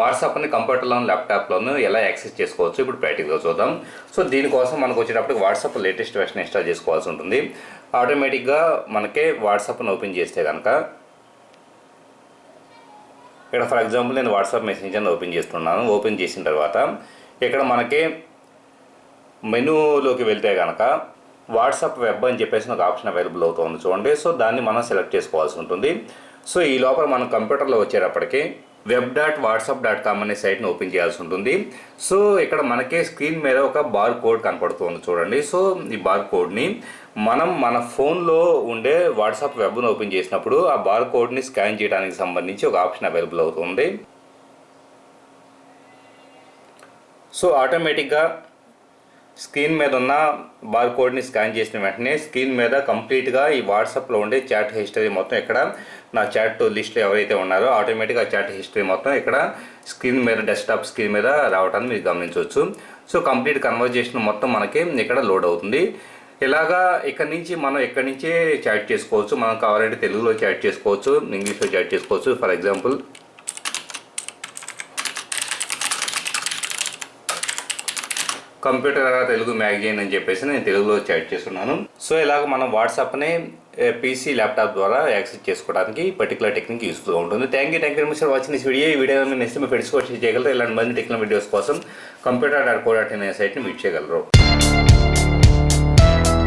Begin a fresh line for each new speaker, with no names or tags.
వాట్సాప్ని కంప్యూటర్లోను ల్యాప్టాప్లోను ఎలా యాక్సెస్ చేసుకోవచ్చు? ఇప్పుడు ప్రాక్టికల్గా చూద్దాం. సో దీనికోసం మనకు వచ్చేటప్పటికి వాట్సాప్ లేటెస్ట్ వెర్షన్ ఇన్స్టాల్ చేసుకోవాల్సి ఉంటుంది. ఆటోమేటిక్గా మనకే వాట్సాప్ని ఓపెన్ చేస్తే కనుక ఇక్కడ ఫర్ ఎగ్జాంపుల్ నేను వాట్సాప్ మెసేంజర్ని ఓపెన్ చేస్తున్నాను. ఓపెన్ చేసిన తర్వాత ఇక్కడ మనకి మెనూలోకి వెళ్తే కనుక వాట్సాప్ వెబ్ అని చెప్పేసి ఒక ఆప్షన్ అవైలబుల్ అవుతుంది చూడండి. సో దాన్ని మనం సెలెక్ట్ చేసుకోవాల్సి ఉంటుంది. సో ఈ లోపల మనం కంప్యూటర్లో వచ్చేటప్పటికి web dot WhatsApp dot com అనే సైట్ని ఓపెన్ చేయాల్సి ఉంటుంది. సో ఇక్కడ మనకే స్క్రీన్ మీద ఒక బార్ కోడ్ కనపడుతుంది చూడండి. సో ఈ బార్ కోడ్ని మనం మన ఫోన్లో ఉండే వాట్సాప్ వెబ్ను ఓపెన్ చేసినప్పుడు ఆ బార్ కోడ్ని స్కాన్ చేయడానికి సంబంధించి ఒక ఆప్షన్ అవైలబుల్ అవుతుంది. సో ఆటోమేటిక్గా స్క్రీన్ మీద ఉన్న బార్ కోడ్ని స్కాన్ చేసిన వెంటనే స్క్రీన్ మీద కంప్లీట్గా ఈ వాట్సాప్లో ఉండే చాట్ హిస్టరీ మొత్తం ఇక్కడ నా చాట్ లిస్ట్లో ఎవరైతే ఉన్నారో ఆటోమేటిక్గా చాట్ హిస్టరీ మొత్తం ఇక్కడ స్క్రీన్ మీద డెస్క్టాప్ స్క్రీన్ మీద రావటాన్ని మీరు గమనించవచ్చు. సో కంప్లీట్ కన్వర్జేషన్ మొత్తం మనకి ఇక్కడ లోడ్ అవుతుంది. ఇలాగా ఇక్కడ నుంచి మనం ఎక్కడి నుంచే చాట్ చేసుకోవచ్చు? మనం కావాలంటే తెలుగులో చాట్ చేసుకోవచ్చు ఇంగ్లీష్లో చాట్ చేసుకోవచ్చు. For example computer Telugu magazine అని చెప్పేసి నేను తెలుగులో చాట్ చేస్తున్నాను. సో ఇలాగ మనం వాట్సాప్ని పీసీ ల్యాప్టాప్ ద్వారా యాక్సెస్ చేసుకోవడానికి పర్టికులర్ టెక్నిక్ యూస్ఫుల్గా ఉంటుంది. Thank you thank you for watching this video ఈ వీడియో నేను నెక్స్ట్ మీ ఫ్రెండ్స్ వచ్చి చేయగలరు. ఇలాంటి మంది టెక్నికల్ వీడియోస్ కోసం computer dot co dot in సైట్ని meet చేయగలరు.